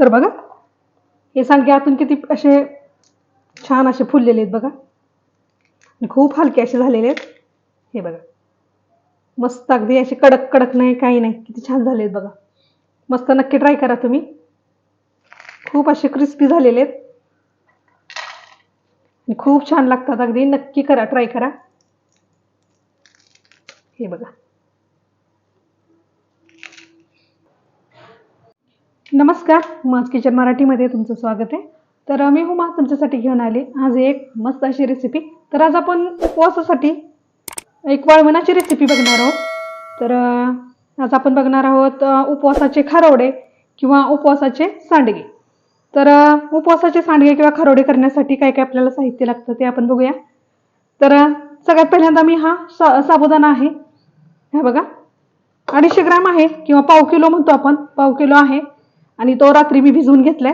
तर बघा हे सांगे आतून किती असे छान असे फुललेले आहेत बघा. खूप हलके असे झालेले आहेत. हे बघा. मस्त अगदी असे कडक कडक नाही काही नाही. किती छान झाले आहेत बघा. मस्त नक्की ट्राय करा तुम्ही. खूप असे क्रिस्पी झालेले आहेत. खूप छान लागतात अगदी. नक्की करा ट्राय करा. हे बघा. नमस्कार माज किचन मराठीमध्ये तुमचं स्वागत आहे. तर मी हुमा तुमच्यासाठी घेऊन आले. आज एक मस्त अशी रेसिपी तर आज आपण उपवासासाठी एक वाळवणाची रेसिपी बघणार आहोत. तर आज आपण बघणार आहोत उपवासाचे खारवडे किंवा उपवासाचे सांडगे. तर उपवासाचे सांडगे किंवा खारवडे करण्यासाठी काय काय आपल्याला साहित्य लागतं ते आपण बघूया. तर सगळ्यात पहिल्यांदा मी हा सा साबुदाणा आहे. हा बघा. अडीचशे ग्राम आहे किंवा पाव किलो म्हणतो आपण. पाव किलो आहे. आणि तो रात्री मी भिजवून घेतलाय.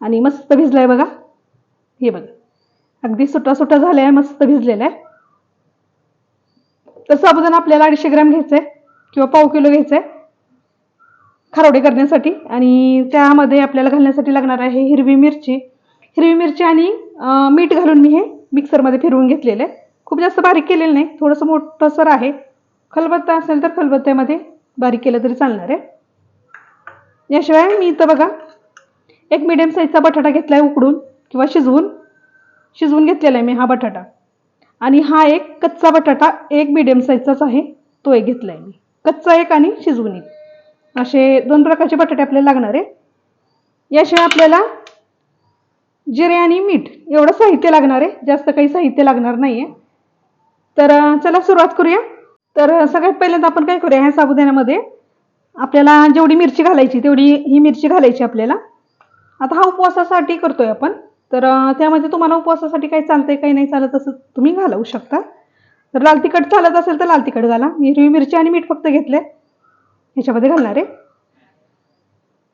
आणि मस्त भिजलाय बघा. हे बघा. अगदी सुटा सुटा आहे मस्त भिजलेला आहे तर साबुदाणा आपल्याला अडीचशे ग्राम आहे किंवा पाव किलो घ्यायचं आहे खारवडे करण्यासाठी. आणि त्यामध्ये आपल्याला घालण्यासाठी लागणार आहे हिरवी मिरची. हिरवी मिरची आणि मीठ घालून मी हे मिक्सरमध्ये फिरवून घेतलेलं आहे खूप जास्त बारीक केलेलं नाही. थोडंसं मोठंसर आहे. खलबत्ता असेल तर खलबत्त्यामध्ये बारीक केलं तरी चालणार आहे. याशिवाय मी इथं बघा एक मिडियम साईजचा बटाटा घेतला आहे उकडून किंवा शिजवून. शिजवून घेतलेला आहे मी हा बटाटा. आणि हा एक कच्चा बटाटा एक मिडियम साईजचाच आहे तो एक घेतला आहे मी. कच्चा एक आणि शिजवून एक. असे दोन प्रकारचे बटाटे आपल्याला लागणार आहे. याशिवाय आपल्याला जिरे आणि मीठ एवढं साहित्य लागणार आहे जास्त काही साहित्य लागणार नाही आहे तर चला सुरुवात करूया. तर सगळ्यात पहिल्यांदा आपण काय करूया ह्या साबुदाण्यामध्ये आपल्याला जेवढी मिरची घालायची तेवढी ही मिरची घालायची आपल्याला. आता हा उपवासासाठी करतोय आपण. तर त्यामध्ये तुम्हाला उपवासासाठी काही चालतंय काही नाही चालत असं तुम्ही घालवू शकता. तर लाल तिखट चालत असेल तर लाल तिखट घाला. मी हिरवी मिरची आणि मीठ फक्त घेतले ह्याच्यामध्ये घालणार आहे.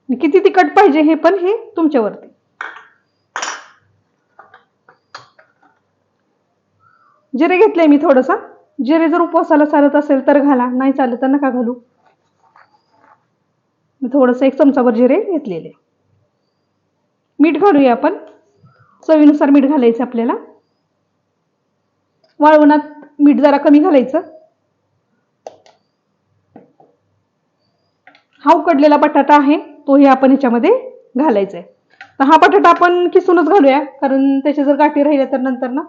किती तिखट पाहिजे हे पण हे तुमच्यावरती. जिरे घेतले मी थोडंसं. जिरे जर उपवासाला चालत असेल तर घाला. नाही चालत तर नका घालू. मी थोडंसं एक चमचाभर जिरे घेतलेले. मीठ घालूया आपण. चवीनुसार मीठ घालायचं आपल्याला. वाळवणात मीठ जरा कमी घालायचं. हा उकडलेला बटाटा आहे तोही आपण ह्याच्यामध्ये घालायचा आहे तर हा बटाटा आपण किसूनच घालूया कारण त्याच्या जर गाठी राहिल्या तर नंतर ना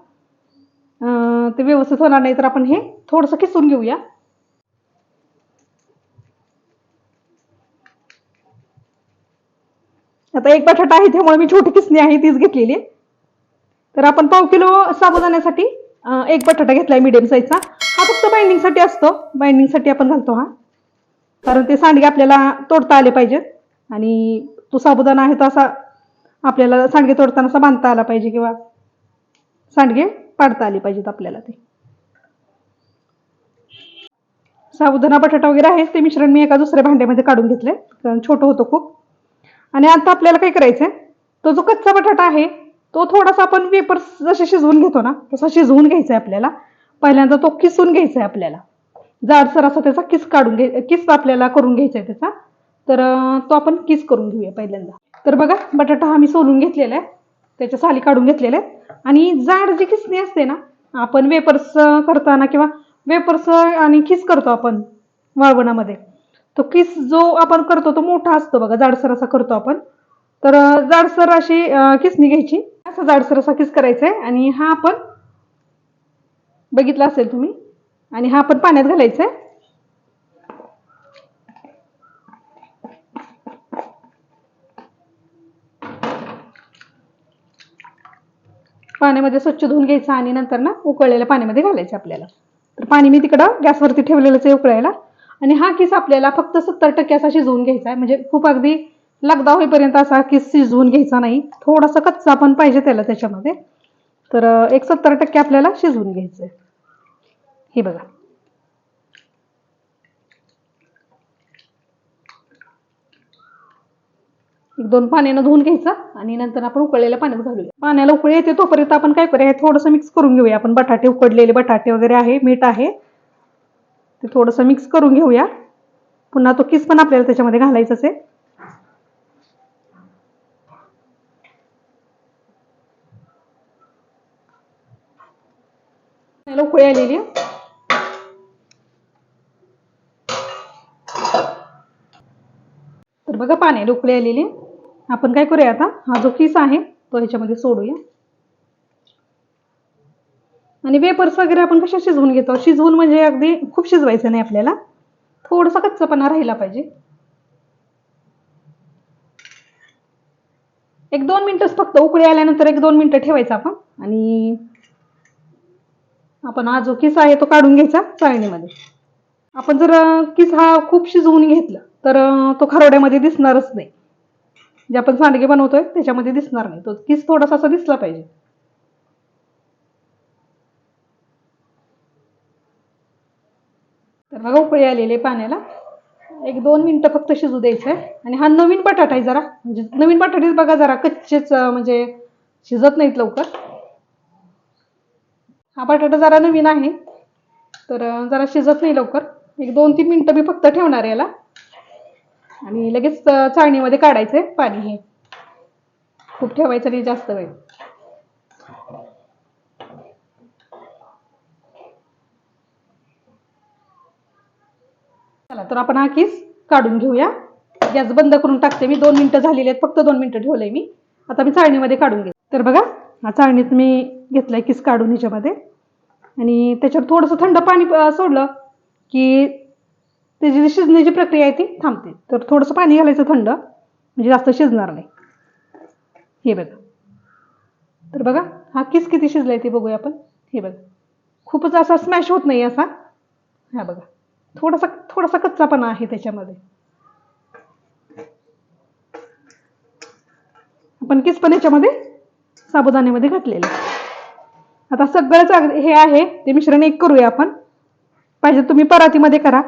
ते व्यवस्थित होणार नाही तर आपण हे थोडंसं किसून घेऊया. आता एक बटाटा आहे त्यामुळे मी छोटी किसणी आहे तीच घेतलेली. तर आपण पाव किलो साबुदाण्यासाठी एक बटाटा घेतलाय मीडियम साईजचा हा फक्त बाइंडिंगसाठी असतो. बाइंडिंगसाठी आपण घालतो हा. कारण ते सांडगे आपल्याला तोडता आले पाहिजेत. आणि तो साबुदाणा आहे तो असा आपल्याला सांडगे तोडताना असा बांधता आला पाहिजे किंवा सांडगे पाडता आले पाहिजेत आपल्याला ते. साबुदाणा बटाटा वगैरे आहे ते मिश्रण मी एका दुसऱ्या भांड्यामध्ये काढून घेतले कारण छोटं होतं खूप. आणि आता आपल्याला काय करायचं आहे तो जो कच्चा बटाटा आहे तो थोडासा आपण वेपर्स जसे शिजवून घेतो ना तसा शिजवून घ्यायचा आहे आपल्याला. पहिल्यांदा तो किसून घ्यायचा आहे आपल्याला. जाडसर असा त्याचा किस काढून घे किस आपल्याला करून घ्यायचा आहे त्याचा. तर तो आपण किस करून घेऊया पहिल्यांदा. तर बघा बटाटा हा मी सोलून घेतलेला आहे. त्याच्या साली काढून घेतलेल्या आहेत आणि जाड जी किसणी असते ना आपण वेपर्स करताना किंवा वेपर्स आणि किस करतो आपण? वाळवणामध्ये. तो किस जो आपण करतो तो मोठा असतो बघा जाडसर असा करतो आपण. तर जाडसर अशी किसनी घ्यायची. असा जाडसर असा किस करायचा आहे आणि हा आपण बघितला असेल तुम्ही आणि हा आपण पाण्यात घालायचा आहे पाण्यामध्ये स्वच्छ धुवून घ्यायचं आणि नंतर ना उकळलेल्या पाण्यामध्ये घालायचं आपल्याला. तर पाणी मी तिकडं गॅसवरती ठेवलेलंच आहे उकळायला. आणि हा किस आपल्याला फक्त सत्तर टक्के असा शिजवून घ्यायचा आहे. म्हणजे खूप अगदी लगदा होईपर्यंत असा किस शिजवून घ्यायचा नाही. थोडासा कच्चा पण पाहिजे त्याला त्याच्यामध्ये. तर एक सत्तर टक्के आपल्याला शिजवून घ्यायचं आहे हे बघा. एक दोन पाण्यानं धुवून घ्यायचा आणि नंतर आपण उकळलेल्या पाण्यात घालूया. पाण्याला उकळी येते तोपर्यंत आपण काय करूया? थोडंसं मिक्स करून घेऊया. आपण बटाटे उकडलेले बटाटे वगैरे आहे मीठ आहे. ते थोडंसं मिक्स करून घेऊया. पुन्हा तो किस पण आपल्याला त्याच्यामध्ये घालायचं आहे उकळी आलेली तर बघा पाणी उकळी आलेली आपण काय करूया आता? हा जो किस आहे तो ह्याच्यामध्ये सोडूया. आणि वेपर्स वगैरे आपण कशा शिजवून घेतो? शिजवून म्हणजे अगदी खूप शिजवायचं नाही आपल्याला. थोडासा कच्चापणा राहिला पाहिजे. एक दोन मिनिटच फक्त उकळी आल्यानंतर एक दोन मिनटं ठेवायचं आपण. आणि आपण हा जो किस आहे तो काढून घ्यायचा चाळणीमध्ये. आपण जर किस हा खूप शिजवून घेतला तर तो खरोड्यामध्ये दिसणारच नाही. जे आपण सांडगे बनवतोय त्याच्यामध्ये दिसणार नाही. तो किस थोडासा असा दिसला पाहिजे. तर बघा उकळी आलेली आहे पाण्याला. एक दोन मिनटं फक्त शिजू द्यायचं आहे आणि हा नवीन बटाटा आहे जरा. म्हणजे नवीन बटाटेच बघा जरा कच्चेच म्हणजे शिजत नाहीत लवकर. हा बटाटा जरा नवीन आहे. तर जरा शिजत नाही लवकर. एक दोन तीन मिनटं मी फक्त ठेवणार याला. आणि लगेच चाळणीमध्ये काढायचं आहे पाणी हे. खूप ठेवायचं नाही जास्त वेळ. चला तर आपण हा किस काढून घेऊया. गॅस बंद करून टाकते मी. दोन मिनिटं झालेली आहेत फक्त दोन मिनिटं ठेवलंय मी. आता मी चाळणीमध्ये काढून घेते. तर बघा हा चाळणीत मी घेतलाय किस काढून ह्याच्यामध्ये आणि त्याच्यावर थोडंसं थंड पाणी सोडलं की त्याची जी शिजण्याची प्रक्रिया आहे ती थांबते. तर थोडंसं पाणी घालायचं थंड. म्हणजे जास्त शिजणार नाही. हे बघा. तर बघा हा किस किती शिजलाय ते बघूया आपण. हे बघा. खूपच असा स्मॅश होत नाही असा. हा बघा. थोडासा थोडासा कच्चापणा आहे त्याच्यामध्ये. आपण किस पण याच्यामध्ये साबुदाण्यामध्ये घातलेलं आहे. आता सगळंच हे आहे ते मिश्रण एक करूया आपण. पाहिजे तुम्ही परातीमध्ये करा.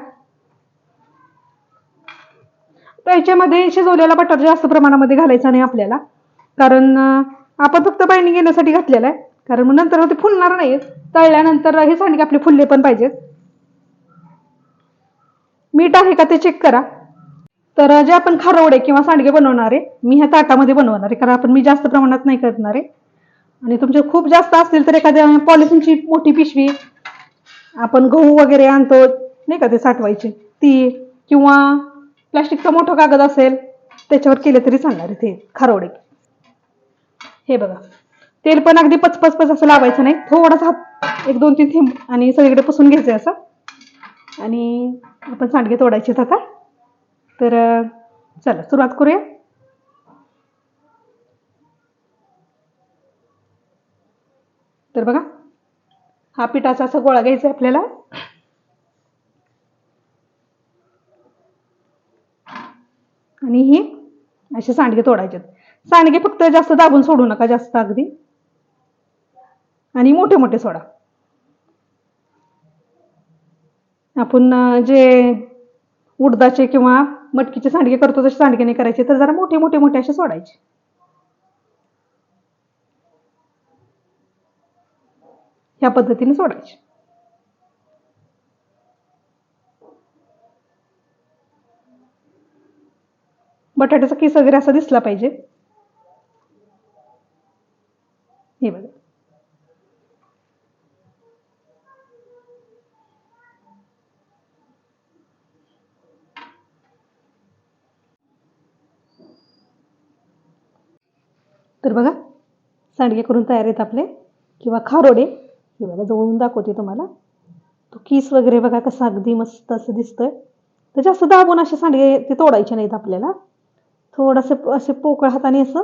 तर याच्यामध्ये शिजवलेला बटर जास्त प्रमाणामध्ये घालायचा नाही आपल्याला. कारण आपण फक्त बाइंडिंग घेण्यासाठी घातलेला आहे. कारण मग नंतर ते फुलणार नाहीत. तळल्यानंतर हे सांडगे आपले फुलले पण पाहिजेत. मीठ आहे का ते चेक करा. तर जे आपण खारवडे किंवा सांडगे बनवणार आहे मी ह्या ताटामध्ये बनवणार आहे कारण आपण मी जास्त प्रमाणात नाही करणार आहे. आणि तुमचे खूप जास्त असतील तर एखाद्या पॉलिथिनची मोठी पिशवी आपण गहू वगैरे आणतो नाही का ते साठवायचे. ती किंवा प्लॅस्टिकचा मोठा कागद असेल त्याच्यावर केले तरी चालणार आहे ते खारवडे. हे बघा. तेल पण अगदी पचपचपच असं लावायचं नाही. थोडासा हात एक दोन तीन थेंब आणि सगळीकडे पुसून घ्यायचं असं. आणि आपण सांडगे तोडायचे आता. तर चला सुरुवात करूया. तर बघा हा पिठाचा असा गोळा घ्यायचा आहे आपल्याला. आणि ही असे सांडगे तोडायचे सांडगे फक्त जास्त दाबून सोडू नका जास्त अगदी. आणि मोठे मोठे सोडा. आपण जे उडदाचे किंवा मटकीचे सांडगे करतो तसे सांडगे नाही करायचे. तर जरा मोठे मोठे मोठे असे सोडायचे. ह्या पद्धतीने सोडायचे. बटाट्याचा किस वगैरे असा दिसला पाहिजे हे बघा तर बघा सांडगे करून तयार आहेत आपले. किंवा खारोडे हे बघा जवळून दाखवते तुम्हाला. तो किस वगैरे बघा कसा अगदी मस्त असं दिसतंय. तर जास्त दाबून असे सांडगे ते तोडायचे नाहीत आपल्याला. थोडंसं असे पोकळ हाताने असं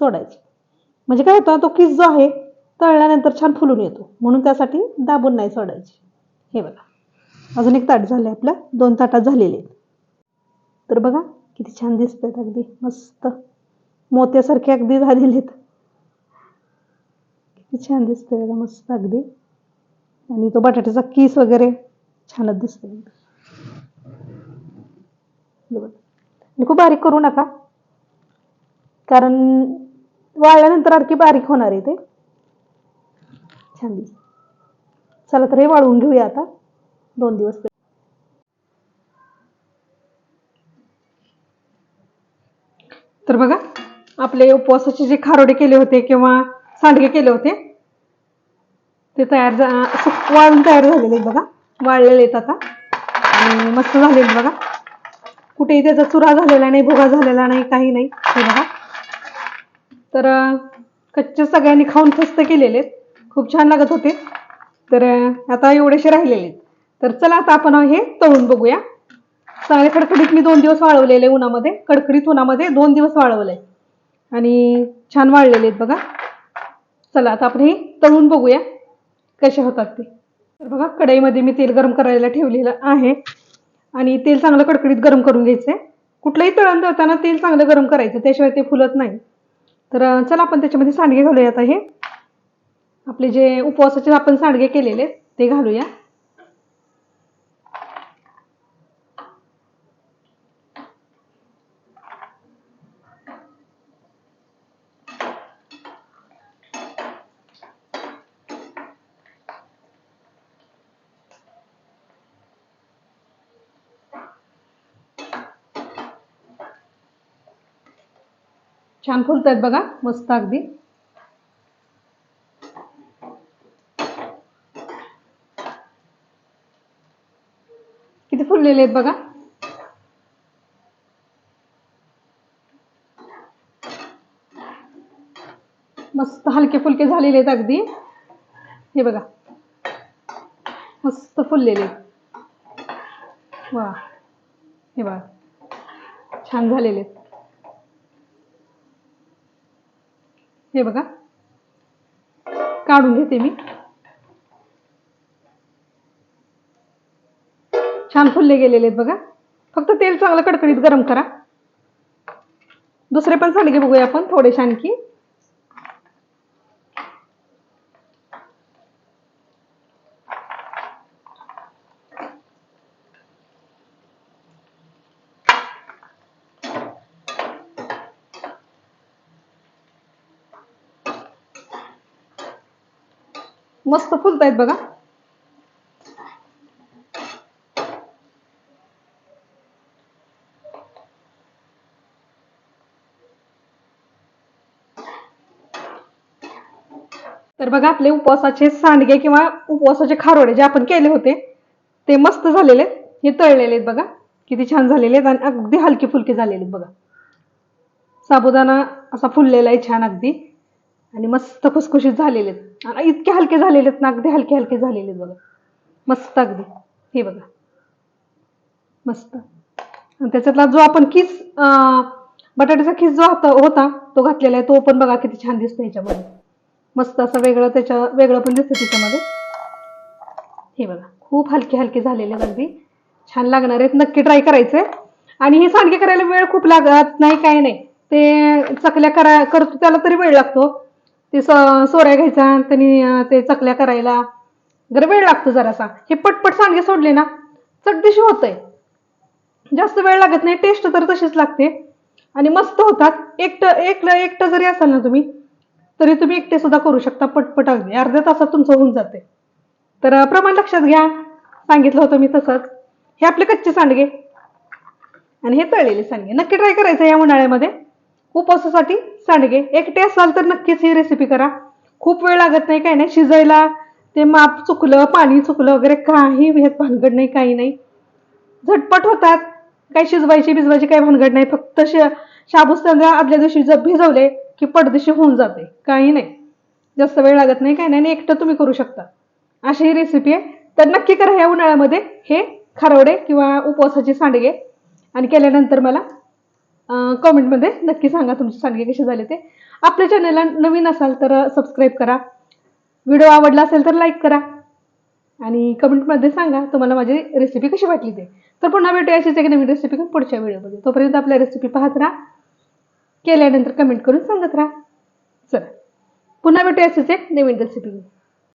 सोडायचे. म्हणजे काय होतं तो किस जो आहे तळल्यानंतर छान फुलून येतो. म्हणून त्यासाठी दाबून नाही सोडायचे. हे बघा. अजून एक ताट झालं आपलं. दोन ताटात झालेले आहेत. तर बघा किती छान दिसत आहेत अगदी. मस्त. मोत्यासारखे अगदी झालेले आहेत. किती छान दिसतंय बघा मस्त अगदी. आणि तो बटाट्याचा किस वगैरे छानच दिसतोय. आणि खूप बारीक करू नका. कारण वाळल्यानंतर आणखी बारीक होणार आहे ते. छान दिसत चला तर हे वाळवून घेऊया आता. दोन दिवस तर बघा आपले उपवासाचे जे खारोडे केले होते किंवा सांडगे केले होते. ते तयार सुक- वाळून तयार झालेले आहेत बघा. वाळलेले आहेत आता. आणि मस्त झालेले बघा. कुठेही त्याचा चुरा झालेला नाही भोगा झालेला नाही काही नाही. हे बघा. तर कच्चे सगळ्यांनी खाऊन फस्त केलेले आहेत. खूप छान लागत होते. तर आता एवढेसे राहिलेले आहेत. तर चला आता आपण हे तळून बघूया. चांगले कडकडीत मी दोन दिवस वाळवलेले उन्हामध्ये. कडकडीत उन्हामध्ये दोन दिवस वाळवले आणि छान वाळलेले आहेत बघा. चला आता आपण हे तळून बघूया कसे होतात ते. तर बघा कढईमध्ये मी तेल गरम करायला ठेवलेलं आहे. आणि तेल चांगलं कडकडीत गरम करून घ्यायचं कुठलंही तळण तळताना तेल चांगलं गरम करायचं त्याशिवाय ते फुलत नाही. तर चला आपण त्याच्यामध्ये सांडगे घालूया आता हे. आपले जे उपवासाचे आपण सांडगे केलेले आहेत, ते घालूया. छान फुलत आहेत बघा मस्त अगदी. किती फुललेले आहेत बघा. मस्त हलके फुलके झालेले आहेत अगदी. हे बघा. मस्त फुललेले वा हे बघा. छान झालेले आहेत. हे बघा. काढून घेते मी. छान फुलले गेलेले आहेत बघा. फक्त तेल चांगलं कडकडीत गरम करा. दुसरे पण सांडगे बघूया आपण थोडेसे आणखी. मस्त फुलतायत बघा. तर बघा आपले उपवासाचे सांडगे किंवा उपवासाचे खारोडे जे आपण केले होते ते मस्त झालेले आहेत. हे तळलेले आहेत बघा. किती छान झालेले आहेत आणि अगदी हलके फुलके झालेले आहेत बघा. साबुदाणा असा फुललेला आहे छान अगदी. आणि मस्त खुसखुशीत झालेले आहेत. आणि इतके हलके झालेले आहेत ना अगदी हलके हलके झालेले आहेत बघा. मस्त अगदी. हे बघा. मस्त. आणि त्याच्यातला जो आपण किस बटाट्याचा किस जो होता होता तो घातलेला आहे तो पण बघा किती छान दिसतो याच्यामध्ये. मस्त असं वेगळं त्याच्या वेगळं पण दिसतं त्याच्यामध्ये. हे बघा. खूप हलके हलके झालेले आहेत अगदी. छान लागणार आहेत. नक्की ट्राय करायचंय. आणि हे सांडगे करायला वेळ खूप लागत नाही काय नाही. ते चकल्या करा करतो त्याला तरी वेळ लागतो. ते स- सोऱ्या घ्यायचा त्यांनी ते चकल्या करायला. जरा वेळ लागतो जरासा. हे पटपट सांगे सोडले ना चटदिशी होतंय. जास्त वेळ लागत नाही टेस्ट तर तशीच लागते. आणि मस्त होतात. एकटं एकलं एकटं जरी असाल ना तुम्ही तरी तुम्ही एकटे सुद्धा करू शकता पटपट अगदी. अर्ध्या तासात तुमचं होऊन जाते. तर प्रमाण लक्षात घ्या. सांगितलं होतं मी तसंच. हे आपले कच्चे सांडगे. आणि हे तळलेले सांडगे. नक्की ट्राय करायचं या उन्हाळ्यामध्ये. उपवासासाठी सांडगे. एकटे असाल तर नक्कीच ही रेसिपी करा. खूप वेळ लागत नाही काही नाही. शिजायला ते माप चुकलं पाणी चुकलं वगैरे काही ह्यात भानगड नाही काही नाही. झटपट होतात. काही शिजवायची भिजवायची काही भानगड नाही. फक्त श शाबूस तांदूळ आदल्या दिवशी जर भिजवले की पडदिशी होऊन जाते. काही नाही. जास्त वेळ लागत नाही काही नाही. आणि एकटं तुम्ही करू शकता. अशी ही रेसिपी आहे. तर नक्की करा ह्या उन्हाळ्यामध्ये हे खारवडे किंवा उपवासाचे सांडगे. आणि केल्यानंतर मला कमेंटमध्ये नक्की सांगा तुमचे सांगे कसे झाले ते. आपल्या चॅनलला नवीन असाल तर सबस्क्राईब करा. व्हिडिओ आवडला असेल तर लाईक करा. आणि कमेंटमध्ये सांगा तुम्हाला माझी रेसिपी कशी वाटली ते. तर पुन्हा भेटूया अशीच एक नवीन रेसिपी पुढच्या व्हिडिओमध्ये तोपर्यंत आपल्या रेसिपी पाहत राहा. केल्यानंतर कमेंट करून सांगत राहा. चला. पुन्हा भेटूया अशीच एक नवीन रेसिपी